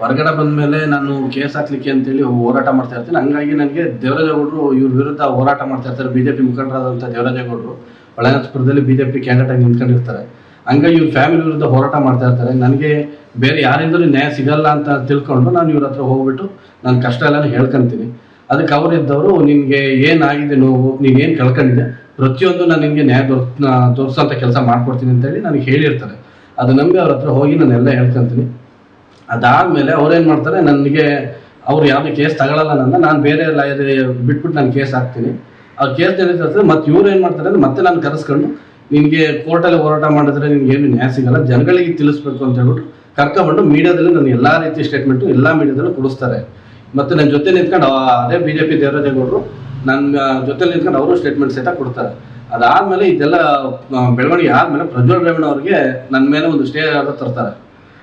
ಹೊರಗಡೆ ಬಂದಮೇಲೆ ನಾನು ಕೇಸ್ ಹಾಕ್ಲಿಕ್ಕೆ ಅಂತೇಳಿ ಹೋರಾಟ ಮಾಡ್ತಾ ಇರ್ತೀನಿ. ಹಂಗಾಗಿ ನನಗೆ ದೇವರಾಜೇಗೌಡರು ಇವ್ರ ವಿರುದ್ಧ ಹೋರಾಟ ಮಾಡ್ತಾ ಇರ್ತಾರೆ. ಬಿ ಜೆ ಪಿ ಮುಖಂಡರಾದಂಥ ದೇವರಾಜೇಗೌಡರು ಒಳನಸ್ಪುರದಲ್ಲಿ ಬಿ ಜೆ ಪಿ ಕ್ಯಾಂಡಿಡೇಟ್ ಆಗಿ ನಿಂತ್ಕೊಂಡಿರ್ತಾರೆ. ಹಂಗಾಗಿ ಇವ್ರ ಫ್ಯಾಮಿಲಿ ವಿರುದ್ಧ ಹೋರಾಟ ಮಾಡ್ತಾ ಇರ್ತಾರೆ. ನನಗೆ ಬೇರೆ ಯಾರಿಂದಲೂ ನ್ಯಾಯ ಸಿಗಲ್ಲ ಅಂತ ತಿಳ್ಕೊಂಡು ನಾನು ಇವ್ರ ಹತ್ರ ಹೋಗ್ಬಿಟ್ಟು ನನ್ನ ಕಷ್ಟ ಎಲ್ಲ ಹೇಳ್ಕೊಂತೀನಿ. ಅದಕ್ಕೆ ಅವರಿದ್ದವರು ನಿಮಗೆ ಏನಾಗಿದೆ ನೋವು ನೀನೇನು ಕಳ್ಕೊಂಡಿದೆ ಪ್ರತಿಯೊಂದು ನಾನು ನಿಮಗೆ ನ್ಯಾಯ ದೊರ್ ಅಂತ ಕೆಲಸ ಮಾಡ್ಕೊಡ್ತೀನಿ ಅಂತೇಳಿ ನನಗೆ ಹೇಳಿರ್ತಾರೆ. ಅದು ನಂಬಿ ಅವ್ರ ಹತ್ರ ಹೋಗಿ ನಾನು ಎಲ್ಲ ಹೇಳ್ಕೊಂತೀನಿ. ಅದಾದಮೇಲೆ ಅವ್ರೇನು ಮಾಡ್ತಾರೆ, ನನಗೆ ಅವ್ರು ಯಾವುದೇ ಕೇಸ್ ತಗೊಳಲ್ಲ ನನ್ನ, ನಾನು ಬೇರೆ ಲಾಯರ್ ಬಿಟ್ಬಿಟ್ಟು ನಾನು ಕೇಸ್ ಹಾಕ್ತೀನಿ. ಆ ಕೇಸ್ ನಡೀತದೆ ಮತ್ತೆ ಇವ್ರು ಏನು ಮಾಡ್ತಾರೆ ಅಂದ್ರೆ ಮತ್ತೆ ನಾನು ಕರೆಸ್ಕೊಂಡು ನಿನಗೆ ಕೋರ್ಟಲ್ಲಿ ಹೋರಾಟ ಮಾಡಿದ್ರೆ ನಿಮ್ಗೆ ಏನು ನ್ಯಾಯ ಸಿಗಲ್ಲ, ಜನಗಳಿಗೆ ತಿಳಿಸ್ಬೇಕು ಅಂತ ಹೇಳ್ಬಿಟ್ಟು ಕರ್ಕೊಂಡು ಮೀಡಿಯಾದಲ್ಲಿ ನನ್ನ ಎಲ್ಲ ರೀತಿ ಸ್ಟೇಟ್ಮೆಂಟು ಎಲ್ಲ ಮೀಡಿಯಾದಲ್ಲೂ ಕೊಡಿಸ್ತಾರೆ. ಮತ್ತು ನನ್ನ ಜೊತೆ ನಿಂತ್ಕೊಂಡು ಅದೇ ಬಿ ಜೆ ಪಿ ದೇವರಾಜೇಗೌಡರು ನನ್ನ ಜೊತೆ ನಿಂತ್ಕೊಂಡು ಅವರು ಸ್ಟೇಟ್ಮೆಂಟ್ ಸಹಿತ ಕೊಡ್ತಾರೆ. ಅದಾದಮೇಲೆ ಇದೆಲ್ಲ ಬೆಳವಣಿಗೆ ಆದ್ಮೇಲೆ ಪ್ರಜ್ವಲ್ ರೇವಣ್ಣ ಅವ್ರಿಗೆ ನನ್ನ ಮೇಲೆ ಒಂದು ಸ್ಟೇ ಆರ್ಡರ್ ತರ್ತಾರೆ.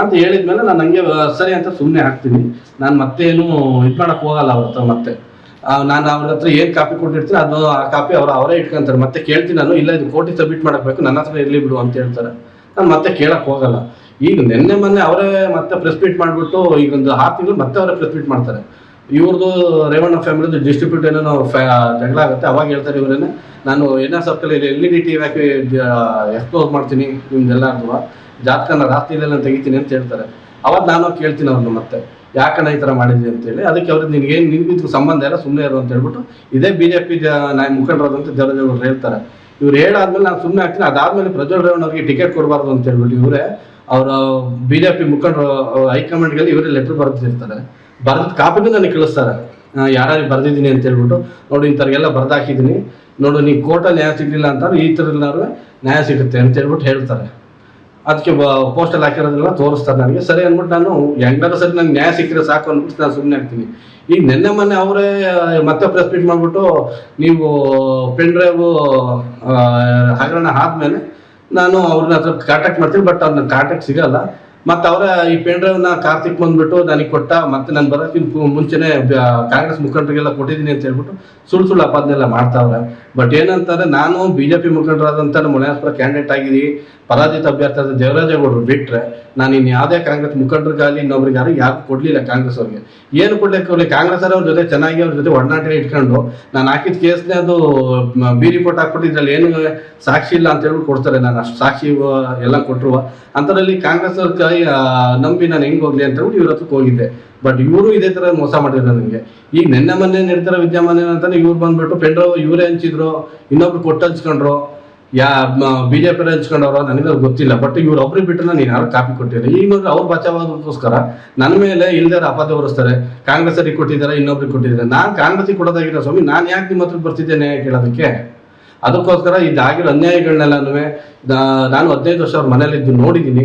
ಅಂತ ಹೇಳಿದ್ಮೇಲೆ ನಾನು ಹಂಗೆ ಸರಿ ಅಂತ ಸುಮ್ಮನೆ ಹಾಕ್ತೀನಿ. ನಾನು ಮತ್ತೇನು ಇದು ಮಾಡಕ್ಕೆ ಹೋಗಲ್ಲ ಅವ್ರ ಮತ್ತೆ. ನಾನು ಅವ್ರ ಹತ್ರ ಏನು ಕಾಪಿ ಕೊಟ್ಟಿರ್ತೀನಿ ಅದು ಆ ಕಾಪಿ ಅವ್ರು ಅವರೇ ಇಟ್ಕೊಂತಾರೆ. ಮತ್ತೆ ಕೇಳ್ತೀನಿ ನಾನು, ಇಲ್ಲ ಇದು ಕೋಟಿ ಸಬ್ಮಿಟ್ ಮಾಡಬೇಕು ನನ್ನ ಹತ್ರ ಇರಲಿ ಬಿಡು ಅಂತ ಹೇಳ್ತಾರೆ. ನಾನು ಮತ್ತೆ ಕೇಳಕ್ಕೆ ಹೋಗಲ್ಲ. ಈಗ ನಿನ್ನೆ ಮೊನ್ನೆ ಅವರೇ ಮತ್ತೆ ಪ್ರೆಸ್ ಮೀಟ್ ಮಾಡಿಬಿಟ್ಟು, ಈಗ ಒಂದು ಆರು ತಿಂಗಳು ಮತ್ತೆ ಅವರೇ ಪ್ರೆಸ್ ಮೀಟ್ ಮಾಡ್ತಾರೆ. ಇವ್ರದ್ದು ರೇವಣ್ಣ ಫ್ಯಾಮಿಲಿದು ಡಿಸ್ಟ್ರಿಬ್ಯೂಟ್ ಏನೋ ಜಗಳ ಆಗುತ್ತೆ. ಅವಾಗ ಹೇಳ್ತಾರೆ ಇವರೇನೆ, ನಾನು N S circle L E D T ಹಾಕಿ ಎಕ್ಸ್ಪ್ಲೋಸ್ ಮಾಡ್ತೀನಿ ನಿಮ್ದೆಲ್ಲರದು ಜಾತಕನ ನಾನು ತೆಗಿತೀನಿ ಅಂತ ಹೇಳ್ತಾರೆ. ಅವಾಗ ನಾನು ಕೇಳ್ತೀನಿ ಅವ್ರನ್ನ ಮತ್ತೆ ಯಾಕಣ್ಣ ಈ ಥರ ಮಾಡಿದ್ವಿ ಅಂತೇಳಿ ಅದಕ್ಕೆ ಅವ್ರಿಗೆ ನಿನ್ಗೇನು ನಿನ್ಗಿದ್ಕು ಸಂಬಂಧ ಇಲ್ಲ ಸುಮ್ಮನೆ ಇರು ಅಂತ ಹೇಳ್ಬಿಟ್ಟು ಇದೇ ಬಿ ಜೆ ಪಿ ನಾನು ಮುಖಂಡರಾದಂಥ ದೇವರಾಜ್ ಹೇಳ್ತಾರೆ. ಇವ್ರು ಹೇಳಾದ್ಮೇಲೆ ನಾನು ಸುಮ್ಮನೆ ಆಗ್ತೀನಿ ಅದಾದ್ಮೇಲೆ ಪ್ರಜ್ವಲ್ ರೇವಣ್ಣ ಅವ್ರಿಗೆ ಟಿಕೆಟ್ ಕೊಡಬಾರ್ದು ಅಂತ ಹೇಳ್ಬಿಟ್ಟು ಇವರೇ, ಅವರ ಬಿ ಜೆ ಪಿ ಮುಖಂಡರು ಹೈಕಮಾಂಡ್ಗೆ ಇವರೇ ಲೆಟರ್ ಬರೆದಿರ್ತಾರೆ. ಬರೆದ ಕಾಪಿನೂ ನನಗೆ ಕಳಿಸ್ತಾರೆ ಯಾರು ಬರೆದಿದ್ದೀನಿ ಅಂತ ಹೇಳ್ಬಿಟ್ಟು, ನೋಡಿ, ಇಂಥವ್ರಿಗೆಲ್ಲ ಬರ್ದಾಕಿದ್ದೀನಿ. ನೋಡು, ನೀ ಕೋರ್ಟಲ್ಲಿ ನ್ಯಾಯ ಸಿಗಲಿಲ್ಲ ಅಂತಾರೆ ಈ ಥರ ಎಲ್ಲರೂ ನ್ಯಾಯ ಸಿಗುತ್ತೆ ಅಂತ ಹೇಳ್ಬಿಟ್ಟು ಹೇಳ್ತಾರೆ. ಅದಕ್ಕೆ ಪೋಸ್ಟಲ್ಲಿ ಹಾಕಿರೋದೆಲ್ಲ ತೋರಿಸ್ತಾರೆ ನನಗೆ. ಸರಿ ಅಂದ್ಬಿಟ್ಟು ನಾನು ಹೆಂಗಾರು ಸರಿ ನಂಗೆ ನ್ಯಾಯ ಸಿಕ್ಕಿದ್ರೆ ಸಾಕು ಅಂದ್ಬಿಟ್ಟು ನಾನು ಸುಮ್ಮನೆ ಆಗ್ತೀನಿ ಈಗ ನಿನ್ನೆ ಮೊನ್ನೆ ಅವರೇ ಮತ್ತೆ ಪ್ರೆಸ್ ಮೀಟ್ ಮಾಡಿಬಿಟ್ಟು ನೀವು ಪೆನ್ ಡ್ರೈವು ಹಗರಣ ಆದಮೇಲೆ ನಾನು ಅವ್ರನ್ನ ಹತ್ರ ಕಾಂಟ್ಯಾಕ್ಟ್ ಮಾಡ್ತೀನಿ ಬಟ್ ಅವ್ರನ್ನ ಕಾಂಟ್ಯಾಕ್ಟ್ ಸಿಗಲ್ಲ. ಮತ್ತೆ ಅವರ ಈ ಪೆನ್ ಡ್ರೈವ್ನ ಕಾರ್ತಿಕ್ ಬಂದ್ಬಿಟ್ಟು ನನಗೆ ಕೊಟ್ಟ, ಮತ್ತೆ ನಾನು ಬರೋಕ್ಕಿಂತ ಮುಂಚೆನೆ ಕಾಂಗ್ರೆಸ್ ಮುಖಂಡರಿಗೆಲ್ಲ ಕೊಟ್ಟಿದ್ದೀನಿ ಅಂತ ಹೇಳ್ಬಿಟ್ಟು ಸುಳ್ಳು ಸುಳ್ಳು ಅಪಾದನೆಲ್ಲ ಮಾಡ್ತಾವ್ರೆ. ಬಟ್ ಏನಂತಂದ್ರೆ ನಾನು ಬಿ ಜೆ ಪಿ ಮುಖಂಡರಾದಂಥ ನಮ್ಮ ಮುನಿಯಾಸ್ಪುರ ಕ್ಯಾಂಡಿಡೇಟ್ ಆಗಿದ್ದೀನಿ. ಪರಾಜಿತ ಅಭ್ಯರ್ಥಿ ಆದ ದೇವರಾಜೇಗೌಡರು ಬಿಟ್ರೆ ನಾನು ಇನ್ನು ಯಾವುದೇ ಕಾಂಗ್ರೆಸ್ ಮುಖಂಡರಿಗಾಗಲಿ ಇನ್ನೊಬ್ರಿಗೆ ಯಾರು ಕೊಡಲಿಲ್ಲ ಕಾಂಗ್ರೆಸ್ ಅವ್ರಿಗೆ. ಏನು ಕೊಡ್ಲಿಕ್ಕೆ ಅವ್ರಿಗೆ? ಕಾಂಗ್ರೆಸ್ ಅವ್ರ ಜೊತೆ ಚೆನ್ನಾಗಿ ಅವ್ರ ಜೊತೆ ಒಡನಾಟ ಇಟ್ಕೊಂಡು ನಾನು ಹಾಕಿದ ಕೇಸ್ನೇ ಅದು ಬಿ ರಿಪೋರ್ಟ್ ಹಾಕ್ಬಿಟ್ಟು ಇದ್ರಲ್ಲಿ ಏನು ಸಾಕ್ಷಿ ಇಲ್ಲ ಅಂತ ಹೇಳ್ಬಿಟ್ಟು ಕೊಡ್ತಾರೆ. ನಾನು ಅಷ್ಟು ಸಾಕ್ಷಿ ಎಲ್ಲ ಕೊಟ್ಟರು ಅಂಥದ್ರಲ್ಲಿ ಕಾಂಗ್ರೆಸ್ ಅವ್ರ ಆ, ನಂಬಿ ನಾನು ಹೆಂಗ್ ಹೋಗ್ಲಿ ಅಂತ ಹೇಳ್ಬಿಟ್ಟು ಇವ್ರ ಹತ್ರಕ್ಕೆ ಹೋಗಿದ್ದೆ. ಬಟ್ ಇವರು ಇದೇ ತರ ಮೋಸ ಮಾಡಿದ್ರು ನನಗೆ. ಈಗ ನಿನ್ನೆ ಮೊನ್ನೆ ನಡೀತಾರ ವಿದ್ಯಮಾನ ಏನಂತಾನೆ ಇವ್ರು ಬಂದ್ಬಿಟ್ಟು ಪೆಂಡ್ರೋ ಇವರೇ ಹಂಚಿದ್ರು ಇನ್ನೊಬ್ರು ಕೊಟ್ಟು ಹಂಚ್ಕೊಂಡ್ರು ಯಾ ಬಿ ಜೆ ಪಿ ಹಂಚ್ಕೊಂಡವ್ರು ನನಗೆ ಗೊತ್ತಿಲ್ಲ. ಬಟ್ ಇವ್ರು ಒಬ್ರಿಗೆ ಬಿಟ್ಟರೆ ನೀನು ಯಾರು ಕಾಪಿ ಕೊಟ್ಟಿಲ್ಲ. ಈಗ ನೋಡ್ರಿ ಅವ್ರು ಬಚಾವಾದಕ್ಕೋಸ್ಕರ ನನ್ನ ಮೇಲೆ ಇಲ್ದಾರ ಅಪಾದ ಹೊರಿಸ್ತಾರೆ ಕಾಂಗ್ರೆಸ್ಸರಿಗೆ ಕೊಟ್ಟಿದ್ದಾರೆ ಇನ್ನೊಬ್ರಿಗೆ ಕೊಟ್ಟಿದ್ದಾರೆ. ನಾನು ಕಾಂಗ್ರೆಸ್ಗೆ ಕೊಡೋದಾಗಿರೋ ಸ್ವಾಮಿ ನಾನು ಯಾಕೆ ನಿಮ್ಮ ಹತ್ರ ಬರ್ತಿದ್ದೇನೆ ಕೇಳೋದಕ್ಕೆ? ಅದಕ್ಕೋಸ್ಕರ ಇದಾಗಿರೋ ಅನ್ಯಾಯಗಳನ್ನೆಲ್ಲನೂ ನಾನು ಹದಿನೈದು ವರ್ಷ ಅವ್ರ ಮನೇಲಿದ್ದು ನೋಡಿದ್ದೀನಿ.